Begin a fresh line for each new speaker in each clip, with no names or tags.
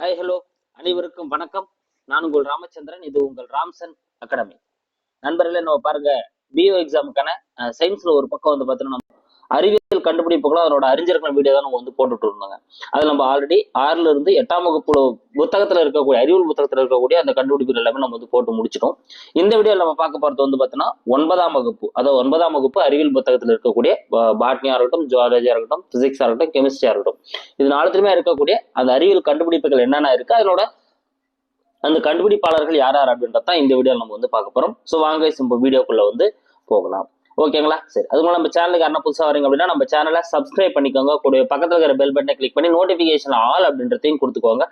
Hi hello அனைவருக்கும் வணக்கம். நான் உங்கள் ராமச்சந்திரன். இது உங்கள் ராம்சன் அகாடமி. நண்பர்களே நம்ம பாருங்க பிஓ எக்ஸாமுக்கான சயின்ஸ்ல ஒரு பக்கம் வந்து பார்த்தீங்கன்னா அறிவியல் கண்டுபிடிப்புகளும் அதனோட அறிஞர்கள் வீடியோ தான் நம்ம வந்து போட்டுட்டு இருந்தாங்க. அது நம்ம ஆல்ரெடி ஆறுல இருந்து எட்டாம் வகுப்பு புத்தகத்துல இருக்கக்கூடிய அறிவியல் புத்தகத்துல இருக்கக்கூடிய அந்த கண்டுபிடிப்புகள் எல்லாமே நம்ம வந்து போட்டு முடிச்சிட்டோம். இந்த வீடியோவில் நம்ம பார்க்க போறது வந்து பார்த்தீங்கன்னா ஒன்பதாம் வகுப்பு அதாவது ஒன்பதாம் வகுப்பு அறிவியல் புத்தகத்தில் இருக்கக்கூடிய பாட்னியா இருக்கட்டும் ஜுவாலஜியா இருக்கட்டும் பிசிக்ஸா இருக்கட்டும் கெமிஸ்ட்ரியா இருக்கட்டும். இது நாலுத்துலயுமே இருக்கக்கூடிய அந்த அறிவியல் கண்டுபிடிப்புகள் என்னென்ன இருக்கு அதனோட அந்த கண்டுபிடிப்பாளர்கள் யார் யார் அப்படின்றதான் இந்த வீடியோவில் நம்ம வந்து பார்க்க போறோம். ஸோ வாங்க இப்போ வீடியோக்குள்ள வந்து போகலாம். ஓகேங்களா? சரி அது மூலம் நம்ம சேனலுக்கு என்ன புதுசாக வரீங்க அப்படின்னா நம்ம சேனலை சப்ஸ்கிரைப் பண்ணிக்கோங்க. கூடிய பக்கத்தில் இருக்கிற பெல் பட்டனை கிளிக் பண்ணி நோட்டிஃபிகேஷன் ஆல் அப்படின்றதையும் கொடுத்துக்கோங்க.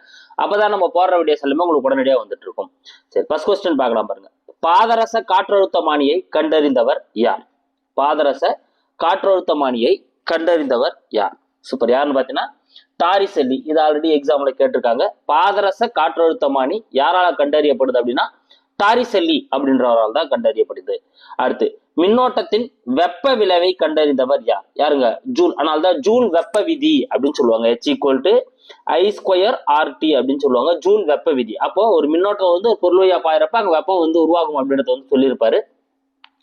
அப்பதான் நம்ம போடுற வீடியோஸ் எல்லாமே உங்களுக்கு உடனடியாக வந்துட்டு இருக்கும். சரி ஃபர்ஸ்ட் கொஸ்டின் பார்க்கலாம் பாருங்க. பாதரச காற்றழுத்தமானியை கண்டறிந்தவர் யார்? பாதரச காற்றழுத்தமானியை கண்டறிந்தவர் யார்? சூப்பர் யாருன்னு பார்த்தீங்கன்னா டாரிசெல்லி இது ஆல்ரெடி எக்ஸாம்ல கேட்டிருக்காங்க. பாதரச காற்றழுத்தமானி யாரால கண்டறியப்படுது அப்படின்னா டாரிசெல்லி அப்படின்றவரால் தான் கண்டறியப்படுது அடுத்து மின்னோட்டத்தின் வெப்ப விளைவை கண்டறிந்தவர் யார்? யாருங்க? ஜூல். ஆனால் தான் ஜூல் வெப்ப விதி அப்படின்னு சொல்லுவாங்க. H equal to I square RT அப்படின்னு சொல்லுவாங்க. ஜூல் வெப்ப விதி. அப்போ ஒரு மின்னோட்டம் வந்து ஒரு பொருள் வழியா பாயிரப்ப அங்க வெப்பம் வந்து உருவாகும் அப்படின்றத வந்து சொல்லியிருப்பாரு.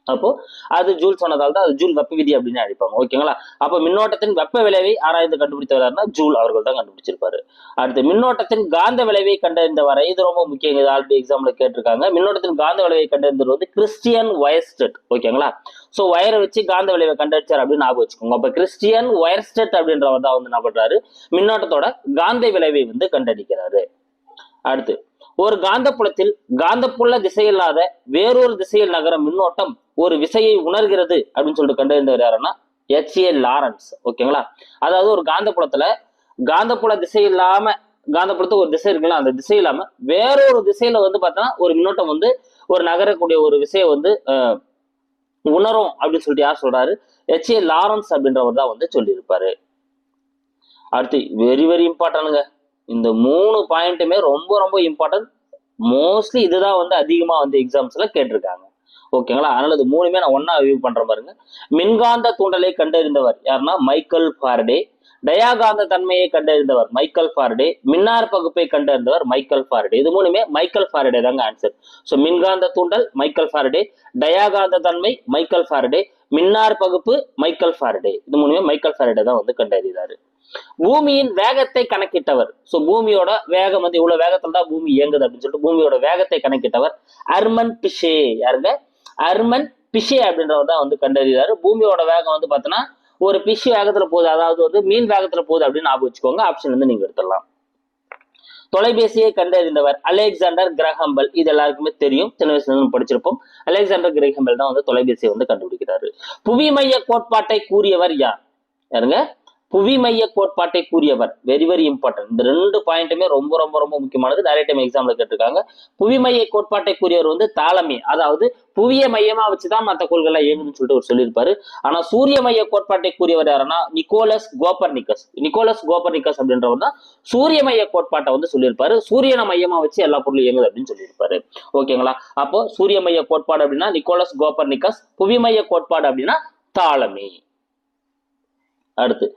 அப்போ அது ஜூல் சொன்னதால் தான் அது ஜூல் வெப்ப விதி அப்படின்னு அழைப்பாங்க. ஓகேங்களா அப்போ மின்னோட்டத்தின் வெப்ப விளைவை ஆராய்ந்து கண்டுபிடித்தவர்னா ஜூல் அவர்கள் தான் கண்டுபிடிச்சிருப்பாரு. அடுத்து மின்னோட்டத்தின் காந்த விளைவை கண்டறிந்தவரை இது ரொம்ப முக்கியம் இது ஆல்ரெடி எக்ஸாம்ல கேட்டிருக்காங்க. மின்னோட்டத்தின் காந்த விளைவை கண்டறிந்தவர் வந்து கிறிஸ்டியன் வயர்ஸ்டெட் ஓகேங்களா ஸோ வயரை வச்சு காந்த விளைவை கண்டடிச்சார் அப்படின்னு ஞாபகம் வச்சுக்கோங்க. அப்போ கிறிஸ்டியன் வயர்ஸ்டெட் அப்படின்றவர் தான் வந்து என்ன பண்றாரு? மின்னோட்டத்தோட காந்த விளைவை வந்து கண்டடிக்கிறாரு அடுத்து ஒரு காந்தப்புலத்தில் காந்தப்புல திசையில்லாத வேறொரு திசையில் நகரும் மின்னோட்டம் ஒரு விசையை உணர்கிறது அப்படின்னு சொல்லிட்டு கண்டறிந்தவர் யாருன்னா ஹெச்ஏ லாரன்ஸ் ஓகேங்களா அதாவது ஒரு காந்தப்புலத்துல காந்தப்புல திசை இல்லாம காந்தப்புலத்துக்கு ஒரு திசை இருக்குல்ல அந்த திசை இல்லாம வேறொரு திசையில வந்து பார்த்தோன்னா ஒரு மின்னோட்டம் வந்து ஒரு நகரக்கூடிய ஒரு விசையை வந்து உணரும் அப்படின்னு சொல்லிட்டு யார் சொல்றாரு? ஹெச்ஏ லாரன்ஸ் அப்படின்றவர் தான் வந்து சொல்லியிருப்பாரு. அடுத்து வெரி வெரி இம்பார்ட்டனுங்க இந்த மூணு பாயிண்ட்டுமே ரொம்ப ரொம்ப இம்பார்ட்டன்ட் மோஸ்ட்லி இதுதான் வந்து அதிகமாக வந்து எக்ஸாம்ஸ்ல கேட்டிருக்காங்க. ஓகேங்களா? அதனால இது மூணுமே நான் ஒன்னா வியூ பண்றேன் பாருங்க. மின்காந்த தூண்டலை கண்டறிந்தவர் யாருன்னா மைக்கேல் ஃபாரடே. டயாகாந்த தன்மையை கண்டறிந்தவர் மைக்கேல் ஃபாரடே. மின்னார் பகுப்பை கண்டறிந்தவர் மைக்கேல் ஃபாரடே. இது மூணுமே மைக்கேல் ஃபாரடே தாங்க ஆன்சர் ஸோ மின்காந்த தூண்டல் மைக்கேல் ஃபார்டே. டயாகாந்த தன்மை மைக்கேல் ஃபாரடே. மின்னார் பகுப்பு மைக்கேல் ஃபாரடே. இது மூணுமே மைக்கேல் ஃபார்டே தான் வந்து கண்டறிந்தாரு. பூமியின் வேகத்தை கணக்கிட்டவர். ஸோ பூமியோட வேகம் வந்து இவ்வளவு வேகத்துல தான் பூமி இயங்குது அப்படின்னு சொல்லிட்டு பூமியோட வேகத்தை கணக்கிட்டவர் அர்மன் பிஷே. யாருங்க? அர்மன் பிஷே அப்படின்றவர் தான் வந்து கண்டறிகிறாரு. பூமியோட வேகம் வந்து பார்த்தோன்னா ஒரு பிஷ் வேகத்துல போகுது அதாவது வந்து மீன் வேகத்துல போகுது அப்படின்னு ஞாபகம் வச்சுக்கோங்க. ஆப்ஷன் வந்து நீங்க எடுத்துடலாம். தொலைபேசியை கண்டறிந்தவர் அலெக்சாண்டர் கிரஹம்பல் இது எல்லாருக்குமே தெரியும். சின்ன வயசுல இருந்து படிச்சிருப்போம். அலெக்சாண்டர் கிரஹம்பல் தான் வந்து தொலைபேசியை வந்து கண்டுபிடிக்கிறாரு. புவி மைய கோட்பாட்டை கூறியவர் யார்? யாருங்க? புவி மைய கோட்பாட்டை கூறியவர். வெரி வெரி இம்பார்ட்டன்ட் இந்த ரெண்டு பாயிண்ட்டுமே ரொம்ப ரொம்ப ரொம்ப முக்கியமானது. நிறைய டைம் எக்ஸாம்ல கேட்டிருக்காங்க. புவி மைய கோட்பாட்டை கூறியவர் வந்து தாலமி அதாவது புவிய மையமா வச்சுதான் மற்ற கோள்கள்லாம் இயங்குதுன்னு சொல்லிட்டு அவர் சொல்லியிருப்பாரு. ஆனா சூரிய மைய கோட்பாட்டை கூறியவர் யாருன்னா நிக்கோலஸ் கோபர்னிக்கஸ் நிக்கோலஸ் கோபர்னிக்கஸ் அப்படின்றவர் தான் சூரிய மைய கோட்பாட்டை வந்து சொல்லியிருப்பாரு. சூரியனை மையமா வச்சு எல்லா பொருளும் இயங்குது அப்படின்னு சொல்லியிருப்பாரு. ஓகேங்களா அப்போ சூரிய மைய கோட்பாடு அப்படின்னா நிக்கோலஸ் கோபர்னிக்கஸ் புவி மைய கோட்பாடு அப்படின்னா தாலமி அடுத்து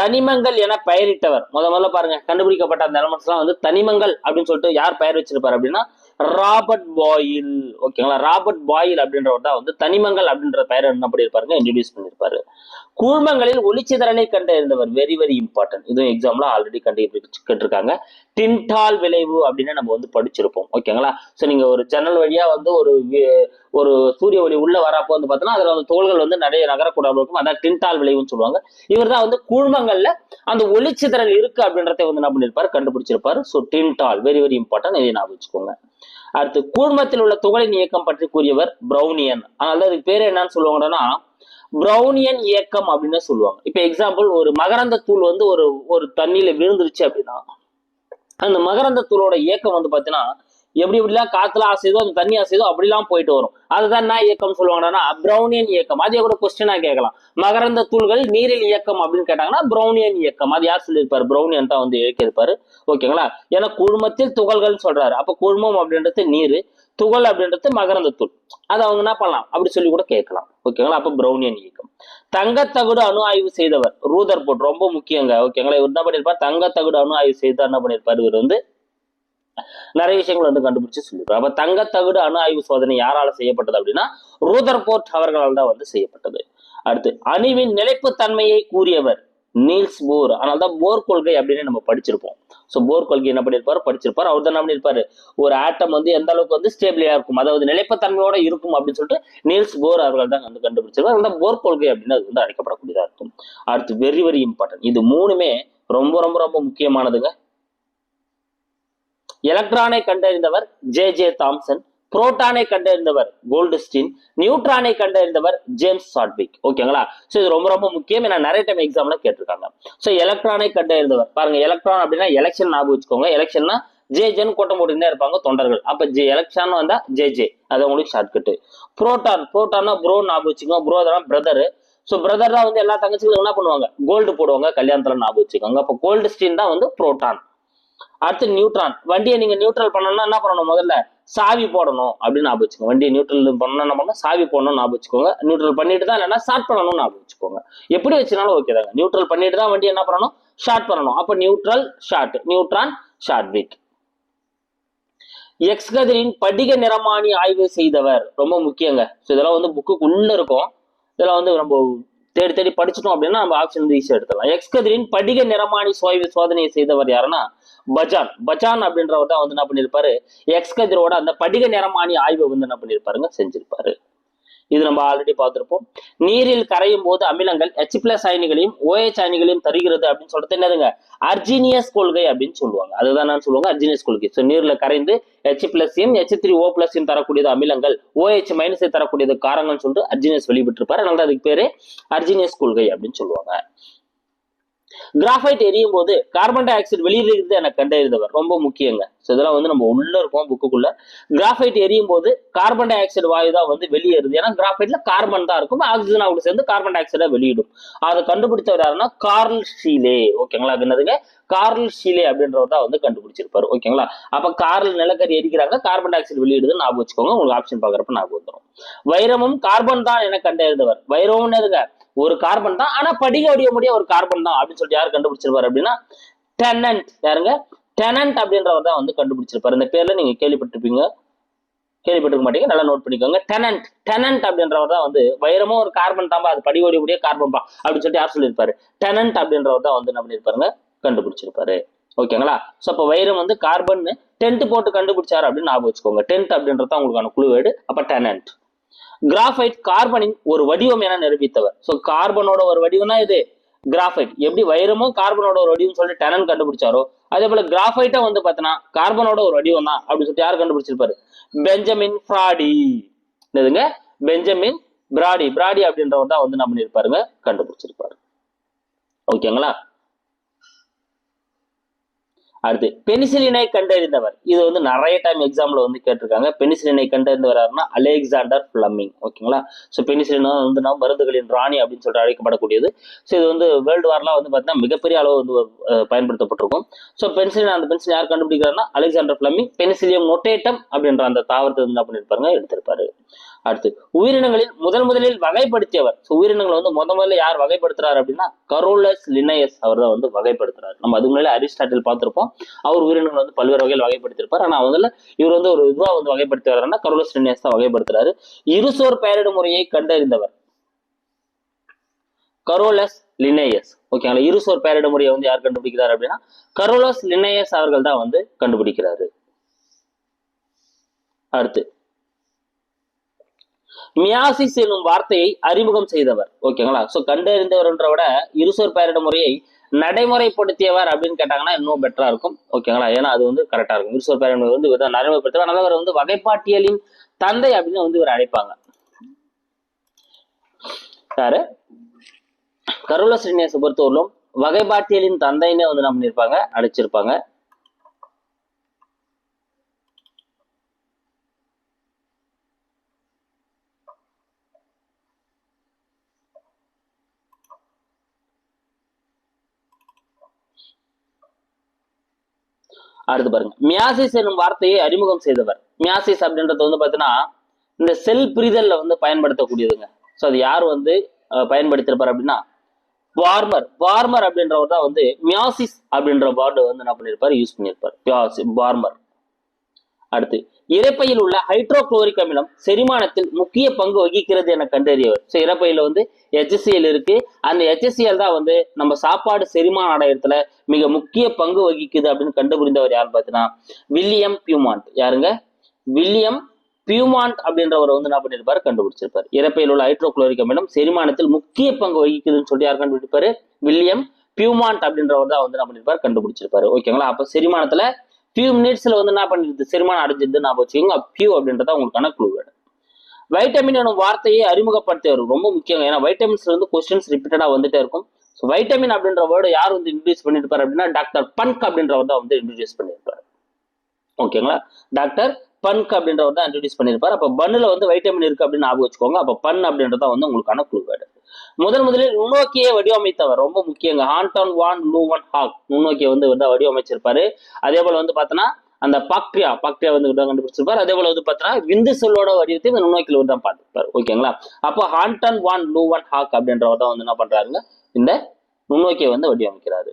தனிமங்கள் என பெயரிட்டவர். முத முதல்ல பாருங்க கண்டுபிடிக்கப்பட்ட அந்த எலமெண்ட்ஸ் எல்லாம் வந்து தனிமங்கள் அப்படின்னு சொல்லிட்டு யார் பெயர் வச்சிருப்பாரு அப்படின்னா ராபர்ட் பாயில். ஓகேங்களா? ராபர்ட் பாயில் அப்படின்றவர் தான் வந்து தனிமங்கள் அப்படின்ற பெயர் என்ன பண்ணியிருப்பாருங்க? இன்ட்ரடியூஸ் பண்ணியிருப்பாரு. கூழ்மங்களில் ஒளிச்சிதறனை கண்டறிந்தவர் வெரி வெரி இம்பார்ட்டன்ட் இதுவும் எக்ஸாம்ல ஆல்ரெடி கண்டுபிடிச்சு கேட்டிருக்காங்க. டின்டால் விளைவு அப்படின்னு நம்ம வந்து படிச்சிருப்போம். ஓகேங்களா? ஸோ நீங்க ஒரு ஜன்னல் வழியா வந்து ஒரு ஒரு சூரிய ஒளி உள்ள வரப்போ வந்து பார்த்தோன்னா அதுல வந்து தோள்கள் வந்து நிறைய நகரக்கூடாமல் இருக்கும். அதான் டின்டால் விளைவுன்னு சொல்லுவாங்க. இவர் தான் வந்து கூழ்மங்கள்ல அந்த ஒளிச்சிதறல் இருக்கு அப்படின்றத வந்து என்ன பண்ணியிருப்பாரு? கண்டுபிடிச்சிருப்பாரு. So Tyndall very very important இதை நான் வச்சுக்கோங்க. அடுத்து கூழ்மத்தில் உள்ள துகளின் இயக்கம் பற்றி கூறியவர் பிரௌனியன். அதனால அதுக்கு பேர் என்னன்னு சொல்லுவாங்கன்னா பிரௌனியன் இயக்கம் அப்படின்னு சொல்லுவாங்க. இப்ப எக்ஸாம்பிள் ஒரு மகரந்த தூள் வந்து ஒரு ஒரு தண்ணியில விழுந்துருச்சு அப்படின்னா அந்த மகரந்த தூளோட இயக்கம் வந்து பாத்தீங்கன்னா எப்படி எப்படிலாம் காத்துல ஆசைதோ அந்த தண்ணி ஆசைதோ அப்படிலாம் போயிட்டு வரும். அதுதான் என்ன இயக்கம் சொல்லுவாங்கன்னா பிரௌனியன் இயக்கம். அதே கூட கொஸ்டினா கேட்கலாம். மகரந்த தூள்கள் நீரில் இயக்கம் அப்படின்னு கேட்டாங்கன்னா பிரௌனியன் இயக்கம். அது யார் சொல்லியிருப்பாரு? பிரௌனியன் தான் வந்து இயக்கியிருப்பாரு. ஓகேங்களா ஏன்னா குழுமத்தில் துகள்கள் சொல்றாரு. அப்ப குழுமம் அப்படின்றது நீர் துகள் அப்படின்றது மகரந்த தூள். அதை அவங்க என்ன பண்ணலாம்? அப்படி சொல்லி கூட கேட்கலாம். ஓகேங்களா அப்ப பிரௌனியன் இயக்கம். தங்கத்தகுடு அணு ஆய்வு செய்தவர். ரூதர் போட் ரொம்ப முக்கியங்க. ஓகேங்களா இவர் என்ன பண்ணியிருப்பார்? தங்கத்தகுடு அணு ஆய்வு செய்து என்ன பண்ணிருப்பாரு இவர் வந்து நிறைய விஷயங்கள் வந்து கண்டுபிடிச்சு சொல்லியிருப்பாரு அப்ப தங்கத்தகுடு அணு ஆய்வு சோதனை யாரால செய்யப்பட்டது அப்படின்னா ரூதர்போர்ட் அவர்களால் தான் வந்து செய்யப்பட்டது. அடுத்து அணுவின் நிலைப்புத்தன்மையை கூறியவர் நீல்ஸ் போர். அதனால தான் போர் கொள்கை அப்படின்னு நம்ம படிச்சிருப்போம். ஸோ போர் கொள்கை என்ன பண்ணியிருப்பாரு? படிச்சிருப்பாரு. அவர் தான் என்ன பண்ணியிருப்பாரு? ஒரு ஆட்டம் வந்து எந்த அளவுக்கு வந்து ஸ்டேபிளியா இருக்கும்? அதாவது நிலைப்புத்தன்மையோட இருக்கும் அப்படின்னு சொல்லிட்டு நீல்ஸ் போர் அவர்கள் தான் வந்து கண்டுபிடிச்சிருப்பார். அதனால போர் கொள்கை அப்படின்னு அது வந்து அழைக்கப்படக்கூடியதா இருக்கும். அடுத்து வெரி வெரி இம்பார்ட்டன்ட் இது மூணுமே ரொம்ப ரொம்ப ரொம்ப முக்கியமானதுங்க. எலக்ட்ரானை கண்டறிந்தவர் ஜே ஜே தாம்சன் புரோட்டானை கண்டறிந்தவர் கோல்டுஸ்டின் நியூட்ரானை கண்டறிந்தவர் ஜேம்ஸ் சாட்விக். ஓகேங்களா ஸோ இது ரொம்ப ரொம்ப முக்கியம். ஏன்னா நிறைய டைம் எக்ஸாம்ல கேட்டிருக்காங்க. ஸோ எலக்ட்ரானை கண்டறிந்தவர். பாருங்க எலக்ட்ரான் அப்படின்னா எலெக்ஷன் ஞாபகம் வச்சுக்கோங்க. எலெக்ஷன்னா ஜே ஜேன்னு கூட்டம் போட்டுக்கிட்டே இருப்பாங்க தொண்டர்கள். அப்ப ஜே எலெக்ஷன் வந்தா ஜே ஜே. அது உங்களுக்கு ஷார்ட்கட்டு புரோட்டான் புரோட்டான்னா ப்ரோ ஞாபகம் வச்சுக்கோங்க. ப்ரோ அதெல்லாம் பிரதர் ஸோ பிரதர் தான் வந்து எல்லா தங்கச்சிகளும் என்ன பண்ணுவாங்க? கோல்டு போடுவாங்க. கல்யாணத்துல ஞாபகம் வச்சுக்கோங்க. அப்போ கோல்டு ஸ்டீன் தான் வந்து புரோட்டான் அடுத்து நியூட்ரான் வண்டியை நீங்க நியூட்ரல் பண்ணணும்னா என்ன பண்ணணும் முதல்ல? சாவி போடணும் அப்படின்னு ஞாபகம் வச்சுக்கோங்க. வண்டியை நியூட்ரல் பண்ணணும் என்ன பண்ணணும்? சாவி போடணும்னு ஞாபகம் வச்சுக்கோங்க. நியூட்ரல் பண்ணிட்டு தான் இல்லைன்னா ஸ்டார்ட் பண்ணணும்னு ஞாபகம் வச்சுக்கோங்க. எப்படி வச்சுனாலும் ஓகே தாங்க. நியூட்ரல் பண்ணிட்டு தான் வண்டி என்ன பண்ணணும்? ஷார்ட் பண்ணணும். அப்ப neutral short neutron short week X கதிரின் படிக நிறமானி ஆய்வு செய்தவர். ரொம்ப முக்கியங்க. ஸோ இதெல்லாம் வந்து புக்குக்குள்ள இருக்கும். இதெல்லாம் வந்து நம்ம தேடி தேடி படிச்சிட்டோம் அப்படின்னா நம்ம ஆப்ஷன் வந்து ஈஸியாக எடுத்துடலாம். எக்ஸ் கதிரின் படிக நிறமானி சோய்வு சோதனையை செய்தவர் யாருன்னா பஜான். பஜான் அப்படின்றவர் தான் வந்து என்ன பண்ணியிருப்பாரு? எக்ஸ் கதிரோட அந்த படிக நிறமானி ஆய்வை வந்து என்ன பண்ணியிருப்பாருங்க? செஞ்சிருப்பாரு. இது நம்ம ஆல்ரெடி பார்த்திருப்போம். நீரில் கரையும் போது அமிலங்கள் எச் பிளஸ் அயனிகளையும் ஓஎச் அயனிகளையும் தருகிறது அப்படின்னு சொல்றது என்னதுங்க? அர்ஜினியஸ் கொள்கை அப்படின்னு சொல்லுவாங்க. அதுதான் நான் சொல்லுவாங்க அர்ஜினியஸ் கொள்கை. ஸோ நீர்ல கரைந்து எச் பிளஸையும் எச் த்ரீ ஓ பிளஸையும் தரக்கூடியது அமிலங்கள் OH மைனஸை தரக்கூடியது காரங்கள்னு சொல்லிட்டு அர்ஜினியஸ் வெளிவிட்டிருப்பாரு அதனால அதுக்கு பேரு அர்ஜினியஸ் கொள்கை அப்படின்னு சொல்லுவாங்க. கிராஃபைட் எரியும் போது கார்பன் டை ஆக்சைடு வெளியிடுறது எனக்கு கண்டறிந்தவர். ரொம்ப முக்கியங்க. ஸோ இதெல்லாம் வந்து நம்ம உள்ள இருக்கோம் புக்குக்குள்ள கிராஃபைட் எரியும் போது கார்பன் டை ஆக்சைடு வாயு தான் வந்து வெளியேறுது. ஏன்னா கிராஃபைட்ல கார்பன் தான் இருக்கும். ஆக்சிஜன் அவங்க சேர்ந்து கார்பன் டை ஆக்சைடை வெளியிடும். அதை கண்டுபிடிச்சவர் யாருன்னா கார்ல் ஷீலே ஓகேங்களா? அது என்னதுங்க? கார்ல் ஷீலே அப்படின்றவர் தான் வந்து கண்டுபிடிச்சிருப்பாரு. ஓகேங்களா? அப்ப கார்ல் நிலக்கரி எரிக்கிறாங்க. கார்பன் டை ஆக்சைடு வெளியிடுதுன்னு ஞாபகம் வச்சுக்கோங்க. உங்களுக்கு ஆப்ஷன் பாக்குறப்ப ஞாபகம் வந்துடும் வைரமும் கார்பன் தான் என கண்டறிந்தவர். வைரமும் எதுங்க ஒரு கார்பன் தான். ஆனா படிக வடிவ முடிய ஒரு கார்பன் தான் அப்படின்னு சொல்லிட்டு யார் கண்டுபிடிச்சிருப்பாரு அப்படின்னா டெனன்ட் யாருங்க? டெனன்ட் அப்படின்றவர் தான் வந்து கண்டுபிடிச்சிருப்பாரு. இந்த பேர்ல நீங்க கேள்விப்பட்டிருப்பீங்க. கேள்விப்பட்டிருக்க மாட்டீங்க. நல்லா நோட் பண்ணிக்கோங்க. டெனன்ட் டெனன்ட் அப்படின்றவர் தான் வந்து வைரமும் ஒரு கார்பன் தாம்பா அது படி ஓடி கார்பன் பா. அப்படின்னு சொல்லிட்டு யார் சொல்லியிருப்பாரு? டெனன்ட் அப்படின்றவர் தான் வந்து என்ன பண்ணியிருப்பாருங்க? கண்டுபிடிச்சிருப்பாரு. ஓகேங்களா? ஸோ அப்போ வைரம் வந்து கார்பன் டென்ட் போட்டு கண்டுபிடிச்சாரு அப்படின்னு ஞாபகம் வச்சுக்கோங்க. டென்ட் அப்படின்றது உங்களுக்கான குழு வேடு அப்ப டெனன்ட் கிராஃபைட் கார்பனின் ஒரு வடிவம் என நிரூபித்தவர். ஸோ கார்பனோட ஒரு வடிவம் தான் இது கிராஃபைட் எப்படி வைரமும் கார்பனோட ஒரு வடிவம் சொல்லிட்டு டெனன் கண்டுபிடிச்சாரோ அதே போல கிராஃபைட்டா வந்து பார்த்தோன்னா கார்பனோட ஒரு வடிவம் தான் அப்படின்னு சொல்லிட்டு யார் கண்டுபிடிச்சிருப்பாரு? பெஞ்சமின் ஃப்ராடி என்னதுங்க? பெஞ்சமின் பிராடி பிராடி அப்படின்றவர் தான் வந்து என்ன பண்ணியிருப்பாருங்க கண்டுபிடிச்சிருப்பாரு. ஓகேங்களா அடுத்து பெனிசிலினை கண்டறிந்தவர். இது வந்து நிறைய டைம் எக்ஸாம்ல வந்து கேட்டிருக்காங்க. பெனிசிலினை கண்டறிந்தவர் யாருன்னா அலெக்சாண்டர் பிளம்மிங் ஓகேங்களா ஸோ பெனிசிலின் வந்து நம்ம மருந்துகளின் ராணி அப்படின்னு சொல்லிட்டு அழைக்கப்படக்கூடியது. ஸோ இது வந்து வேர்ல்டு வார்லாம் வந்து பார்த்தீங்கன்னா மிகப்பெரிய அளவு வந்து பயன்படுத்தப்பட்டிருக்கும். ஸோ பென்சிலின் அந்த பென்சில் யார் கண்டுபிடிக்கிறாருன்னா அலெக்சாண்டர் பிளம்மிங் பெனிசிலியம் நொட்டேட்டம் அப்படின்ற அந்த தாவரத்தை வந்து என்ன பண்ணியிருப்பாருங்க? எடுத்திருப்பாரு. அடுத்து உயிரினங்களில் முதல் முதலில் வகைப்படுத்தியவர். ஸோ உயிரினங்களை வந்து முத முதல்ல யார் வகைப்படுத்துறாரு அப்படின்னா கரோலஸ் லினயஸ் அவர் தான் வந்து வகைப்படுத்துறாரு. நம்ம அதுக்கு முன்னாடி அரிஸ்டாட்டில் பார்த்துருப்போம். அவர் உயிரினங்களை வந்து பல்வேறு வகையில் வகைப்படுத்தியிருப்பார். ஆனால் முதல்ல இவர் வந்து ஒரு இதுவாக வந்து வகைப்படுத்தி வர்றாருன்னா கரோலஸ் லினயஸ் தான் வகைப்படுத்துறாரு. இருசோர் பெயரிடும் முறையை கண்டறிந்தவர். Carolus Linnaeus. ஓகேங்களா இருசோர் பேரிட முறையை வந்து யார் கண்டுபிடிக்கிறார் அப்படின்னா கரோலஸ் லினேயஸ் அவர்கள் தான் வந்து கண்டுபிடிக்கிறாரு. அடுத்து மியாசிஸ் என்னும் வார்த்தையை அறிமுகம் செய்தவர். ஓகேங்களா சோ கண்டறிந்தவர்ன்ற விட இருசோர் பெயரிட முறையை நடைமுறைப்படுத்தியவர் அப்படின்னு கேட்டாங்கன்னா இன்னும் பெட்டரா இருக்கும். ஓகேங்களா ஏன்னா அது வந்து கரெக்டா இருக்கும். இருசோர் பெயரிட வந்து நடைமுறைப்படுத்தவர் தான் அதனால அவர் வந்து வகைப்பாட்டியலின் தந்தை அப்படின்னு வந்து இவர் அழைப்பாங்க. யாரு? கருள ஸ்ரீனிவாச பொறுத்தவரையிலும் வகைப்பாட்டியலின் தந்தைன்னே வந்து நம்ம நிற்பாங்க அழைச்சிருப்பாங்க. அடுத்து பாருங்க. மியாசிஸ் என்னும் வார்த்தையை அறிமுகம் செய்தவர். மியாசிஸ் அப்படின்றது வந்து பார்த்தீங்கன்னா இந்த செல் பிரிதல்ல வந்து பயன்படுத்தக்கூடியதுங்க. ஸோ அது யார் வந்து பயன்படுத்திருப்பார் பயன்படுத்தியிருப்பார் அப்படின்னா வார்மர். வார்மர் அப்படின்றவர் தான் வந்து மியாசிஸ் அப்படின்ற வேர்டு வந்து என்ன பண்ணியிருப்பார் யூஸ் பண்ணியிருப்பார் மியாசி- வார்மர். அடுத்து இறப்பையில் உள்ள ஹைட்ரோக்ளோரிக் அமிலம் செரிமானத்தில் முக்கிய பங்கு வகிக்கிறது என கண்டறியவர். ஸோ இறப்பையில் வந்து ஹெச்சிஎல் இருக்கு. அந்த ஹெச்சிஎல் தான் வந்து நம்ம சாப்பாடு செரிமானம் அடையத்துல மிக முக்கிய பங்கு வகிக்குது அப்படின்னு கண்டுபிடிந்தவர் யாருன்னு பார்த்தீங்கன்னா வில்லியம் பியூமாண்ட். யாருங்க? வில்லியம் பியூமாண்ட் அப்படின்றவர் வந்து என்ன பண்ணியிருப்பாரு கண்டுபிடிச்சிருப்பார். இறப்பையில் உள்ள ஹைட்ரோக்ளோரிக் அமிலம் செரிமானத்தில் முக்கிய பங்கு வகிக்குதுன்னு சொல்லி யார் கண்டுபிடிப்பாரு? வில்லியம் பியூமாண்ட் அப்படின்றவர் தான் வந்து என்ன பண்ணிருப்பாரு? கண்டுபிடிச்சிருப்பாரு. ஓகேங்களா அப்போ செரிமானத்துல ஃபியூ மினிட்ஸில் வந்து என்ன பண்ணிடுது? செரிமானம் அடைஞ்சிருது நான் வச்சுக்கோங்க பியூ அப்படின்றத உங்களுக்கான க்ளூ வேணும் வைட்டமின் எனும் வார்த்தையை அறிமுகப்படுத்தியவர் ரொம்ப முக்கியம் ஏன்னா வைட்டமின்ஸ்ல இருந்து கொஸ்டின்ஸ் ரிப்பீட்டடாக வந்துட்டே இருக்கும். ஸோ வைட்டமின் அப்படின்ற வேர்டு யார் வந்து இன்ட்ரடியூஸ் பண்ணிருப்பாரு அப்படின்னா டாக்டர் பன்க் அப்படின்றவர் தான் வந்து இன்ட்ரடியூஸ் பண்ணியிருப்பாரு ஓகேங்களா? டாக்டர் பன்க் அப்படின்றவர் தான் இன்ட்ரடியூஸ் பண்ணியிருப்பார் அப்போ பன்னில் வந்து வைட்டமின் இருக்குது அப்படின்னு ஞாபகம் வச்சுக்கோங்க. அப்போ பன் அப்படின்றத வந்து உங்களுக்கான குழு வேர்டு. முதன் முதலில் நுண்ணோக்கியை வடிவமைத்தவர் ரொம்ப முக்கியங்க. ஹான்டான் வான் லூவன் ஹாக். நுண்ணோக்கியை வந்து வந்து வடிவமைச்சிருப்பாரு. அதே போல வந்து பார்த்தோன்னா அந்த பாக்டீரியா பாக்டீரியா வந்து இவர் தான் கண்டுபிடிச்சிருப்பாரு. அதே போல வந்து பார்த்தோன்னா விந்து செல்லோட வடிவத்தை இந்த நுண்ணோக்கியில் இவர் தான் பார்த்துருப்பாரு ஓகேங்களா? அப்போ ஹான்டன் வான் லூவன் ஹாக் அப்படின்றவர் தான் வந்து என்ன பண்றாருங்க? இந்த நுண்ணோக்கியை வந்து வடிவமைக்கிறாரு.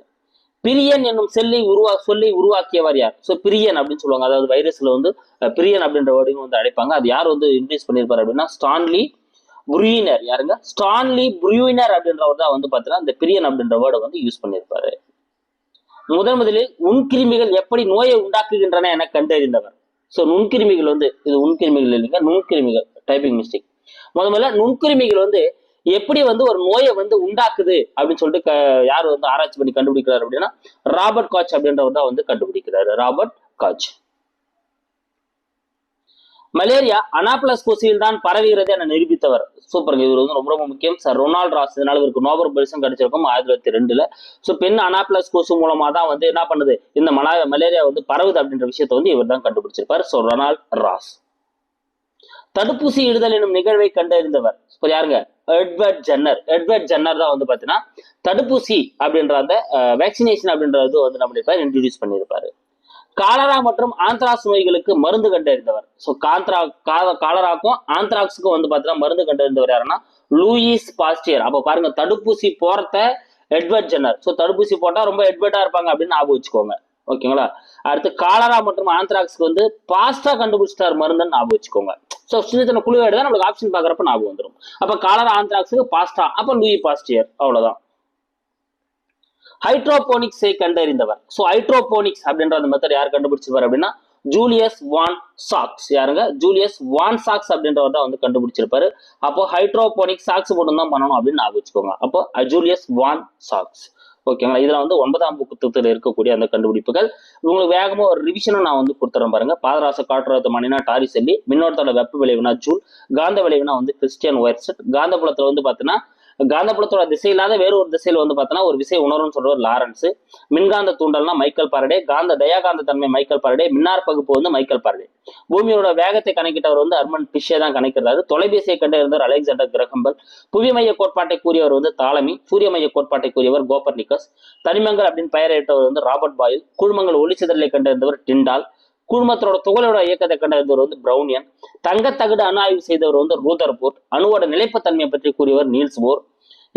பிரியன் என்னும் செல்லை உருவா சொல்லி உருவாக்கியவர் யார்? ஸோ பிரியன் அப்படின்னு சொல்லுவாங்க. அதாவது வைரஸ்ல வந்து பிரியன் அப்படின்ற வேர்டிங் வந்து அழைப்பாங்க. அது யார் வந்து இன்ட்ரடியூஸ் பண்ணியிருப்பார் அப்படின்னா ஸ்டான்லி புரூயினர் யாருங்க? ஸ்டான்லி புரூயினர் அப்படின்றவர் தான் வந்து பார்த்தீங்கன்னா இந்த பிரியன் அப்படின்ற வேர்டை வந்து யூஸ் பண்ணியிருப்பாரு. முதன் முதலில் உண்கிருமிகள் எப்படி நோயை உண்டாக்குகின்றன என கண்டறிந்தவர். ஸோ நுண்கிருமிகள் வந்து இது உண்கிருமிகள் இல்லைங்க நுண்கிருமிகள் டைப்பிங் மிஸ்டேக் முத முதல்ல நுண்கிருமிகள் வந்து எப்படி வந்து ஒரு நோயை வந்து உண்டாக்குது அப்படின்னு சொல்லிட்டு க- யார் வந்து ஆராய்ச்சி பண்ணி கண்டுபிடிக்கிறார் அப்படின்னா ராபர்ட் காட்ச் அப்படின்றவர் தான் வந்து கண்டுபிடிக்கிறாரு. ராபர்ட் காட்ச் மலேரியா அனாப்ளஸ் கொசியில் தான் பரவுகிறது என நிரூபித்தவர். சூப்பர் இவர் வந்து ரொம்ப ரொம்ப முக்கியம். சார் ரொனால்ட் ராஸ் இதனால இவருக்கு நோபல் பரிசும் கிடைச்சிருக்கும் ஆயிரத்தி தொள்ளாயிரத்தி ரெண்டுல. ஸோ பெண் அனாப்ளஸ் கொசு மூலமா தான் வந்து என்ன பண்ணுது? இந்த மலா மலேரியா வந்து பரவுது அப்படின்ற விஷயத்தை வந்து இவர் தான் கண்டுபிடிச்சிருப்பார். So Ronald Ross. தடுப்பூசி இடுதல் எனும் நிகழ்வை கண்டறிந்தவர். இப்போ யாருங்க? Edward Jenner. எட்வர்ட் ஜென்னர் தான் வந்து பார்த்தீங்கன்னா தடுப்பூசி அப்படின்ற அந்த வேக்சினேஷன் அப்படின்றது வந்து நம்ம இன்ட்ரடியூஸ் பண்ணியிருப்பாரு. காலரா மற்றும் ஆந்த்ராக்ஸ் நோய்களுக்கு மருந்து கண்டறிந்தவர். ஸோ காந்த்ரா கா- காலராக்கும் ஆந்த்ராக்ஸுக்கும் வந்து பார்த்தீங்கன்னா மருந்து கண்டறிந்தவர் யாருன்னா லூயிஸ் பாஸ்டியர். அப்போ பாருங்க தடுப்பூசி போறத எட்வர்ட் ஜென்னர். ஸோ தடுப்பூசி போட்டா ரொம்ப எட்வர்டா இருப்பாங்க அப்படின்னு ஞாபகம் வச்சுக்கோங்க. ஓகேங்களா? அடுத்து காலரா மற்றும் ஆந்த்ராக்ஸ்க்கு வந்து பாஸ்டா கண்டுபிடிச்சிட்டார் மருந்துன்னு ஞாபகம் வச்சுக்கோங்க. ஸோ சின்ன சின்ன குழு தான் நம்மளுக்கு ஆப்ஷன் பார்க்குறப்ப ஞாபகம் வந்துடும் அப்போ காலரா ஆந்த்ராக்ஸுக்கு பாஸ்டா அப்போ லூயி பாஸ்டியர். அவ்வளோதான் ஹைட்ரோபோனிக்ஸை கண்டறிந்தவர். ஸோ ஹைட்ரோபோனிக்ஸ் அப்படின்ற அந்த மெத்தட் யார் கண்டுபிடிச்சிருப்பார் அப்படின்னா ஜூலியஸ் வான் சாக்ஸ். யாருங்க? ஜூலியஸ் வான் சாக்ஸ் அப்படின்றவர் தான் வந்து கண்டுபிடிச்சிருப்பாரு. அப்போ ஹைட்ரோபோனிக் சாக்ஸ் மட்டும் தான் பண்ணணும் அப்படின்னு நான் வச்சுக்கோங்க. அப்போ ஜூலியஸ் வான் சாக்ஸ். ஓகேங்களா இதுல வந்து ஒன்பதாம் புத்தகத்தில் இருக்கக்கூடிய அந்த கண்டுபிடிப்புகள். உங்களுக்கு வேகமா ஒரு ரிவிஷனும் நான் வந்து கொடுத்துறேன் பாருங்க. பாதராச காற்றழுத்த மணினா டாரி செல்லி மின்னோட்டத்தோட வெப்ப விளைவுனா ஜூல் காந்த விளைவுனா வந்து கிறிஸ்டியன் ஒயர்செட். காந்தபுலத்துல வந்து பார்த்தீங்கன்னா காந்தப்புலத்தோட திசை இல்லாத வேற ஒரு திசையில வந்து பார்த்தோன்னா ஒரு விசை உணர்வுன்னு சொல்றவர் லாரன்ஸ். மின்காந்த தூண்டல்னா மைக்கேல் பாரடே காந்த தயாகாந்த தன்மை மைக்கேல் பாரடே மின்னார் பகுப்பு வந்து மைக்கேல் பாரடே பூமியோட வேகத்தை கணக்கிட்டவர் வந்து அர்மன் பிஷே தான் கணக்கிறாரு தொலைபேசியை கண்டறிந்தவர் அலெக்சாண்டர் கிரகம்பல். புவி மைய கோட்பாட்டை கூறியவர் வந்து தாலமி சூரிய மைய கோட்பாட்டை கூறியவர் கோபர்னிக்கஸ் தனிமங்கள் அப்படின்னு பெயரிட்டவர் வந்து ராபர்ட் பாயில். குழுமங்கள் ஒளிச்சிதறலை கண்டிருந்தவர் டிண்டால். குழுமத்தோட துகளோட இயக்கத்தை கண்டறிந்தவர் வந்து பிரவுனியன் தங்கத்தகடு அணு ஆய்வு செய்தவர் வந்து ரூதர்போர்ட் அணுவோட நிலைப்புத்தன்மையை பற்றி கூறியவர் நீல்ஸ் போர்.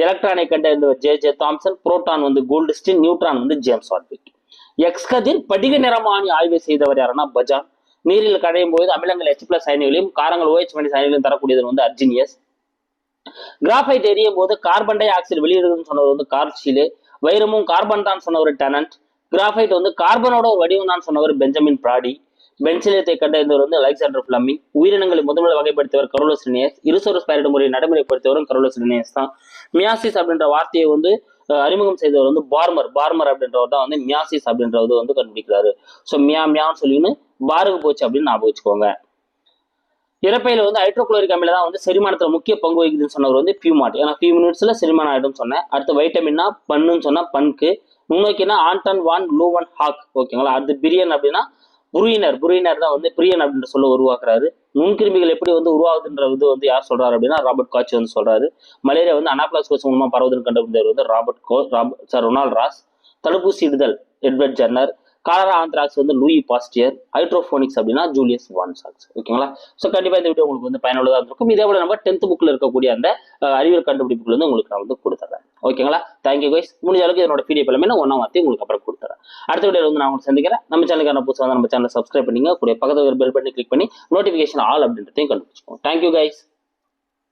எலக்ட்ரானை கண்டறிந்தவர் ஜே ஜே தாம்சன். புரோட்டான் வந்து கோல்டுஸ்டின் நியூட்ரான் வந்து ஜேம்ஸ் ஆர்பிட் எக்ஸ் கதிர் படிக நிறமானி ஆய்வு செய்தவர் யாருன்னா பஜான். நீரில் கடையும் போது அமிலங்கள் எச் பிளஸ் அயனிகளையும் காரங்கள் ஓஎச் மணி அயனிகளையும் தரக்கூடியது வந்து அர்ஜினியஸ். கிராஃபைட் எரியும் போது கார்பன் டை ஆக்சைடு வெளியிடுதுன்னு சொன்னவர் வந்து கார்ஷிலே வைரமும் கார்பன் தான் சொன்னவர் டெனன்ட். கிராஃபைட் வந்து கார்பனோட ஒரு வடிவம் தான் சொன்னவர் பெஞ்சமின் பிராடி. பென்சிலியத்தை கண்டறிந்தவர் வந்து அலெக்சாண்டர் பிளமிங் உயிரினங்களை முதன்முறை வகைப்படுத்தியவர் கரோலஸ் லினியஸ் இருசோரஸ் பயிரிடும் முறையை நடைமுறைப்படுத்தியவரும் கரோலஸ் லினியஸ் தான். மியாசிஸ் அப்படின்ற வார்த்தையை வந்து அறிமுகம் செய்தவர் வந்து பார்மர் பார்மர் அப்படின்றவர் தான் வந்து மியாசிஸ் அப்படின்றவர் வந்து கண்டுபிடிக்கிறாரு. ஸோ மியா மியான்னு சொல்லின்னு பாருக்கு போச்சு அப்படின்னு ஞாபகம் வச்சுக்கோங்க. இறப்பையில வந்து ஹைட்ரோகுளோரிக் அமில தான் வந்து செரிமானத்தில் முக்கிய பங்கு வகிக்குதுன்னு சொன்னவர் வந்து பியூமாட் ஏன்னா ஃபியூ மினிட்ஸ்ல செரிமானம் ஆகிடும் சொன்னேன். அடுத்து வைட்டமின்னா பண்ணுன்னு சொன்னா பன்க்கு. முன்னோக்கினா ஆண்டன் வான் லூவன் ஹாக் ஓகேங்களா? அடுத்து பிரியன் அப்படின்னா புரியனர். புரியனர் தான் வந்து பிரியன் அப்படின்ற சொல்ல உருவாக்குறாரு. நுண்கிருமிகள் எப்படி வந்து உருவாகுதுன்ற இது வந்து யார் சொல்றாரு அப்படின்னா ராபர்ட் காட்சி வந்து சொல்றாரு. மலேரியா வந்து அனாப்ளாஸ் கோஸ் மூலமா பரவுதுன்னு கண்டுபிடிந்தவர் வந்து Robert Koch Robert sir Ronald Ross. தடுப்பூசி இடுதல் எட்வர்ட் ஜர்னர். காலரா ஆந்த்ராக்ஸ் வந்து லூயி பாஸ்டியர் ஹைட்ரோஃபோனிக்ஸ் அப்படின்னா ஜூலியஸ் வான்சாக்ஸ் ஓகேங்களா ஸோ கண்டிப்பாக இந்த வீடியோ உங்களுக்கு வந்து பயனுள்ளதாக இருக்கும். இதே போல நம்ம டென்த் புக்கில் இருக்கக்கூடிய அந்த அறிவியல் கண்டுபிடிப்புகள் வந்து உங்களுக்கு நான் வந்து கொடுத்துறேன். ஓகேங்களா தேங்க்யூ கைஸ் முடிஞ்ச அளவுக்கு என்னோட பிடிஎஃப் எல்லாமே நான் ஒன்றா மாற்றி உங்களுக்கு அப்புறம் கொடுத்துறேன். அடுத்த வீடியோ வந்து நான் உங்களுக்கு சந்திக்கிறேன். நம்ம சேனலுக்கான புதுசாக வந்து நம்ம சேனலை சப்ஸ்கிரைப் பண்ணிங்க கூட பக்கத்தில் பெல் பட்டனை கிளிக் பண்ணி நோட்டிஃபிகேஷன் ஆல் அப்படின்றதையும் கண்டுபிடிச்சிக்கோங்க. Thank you guys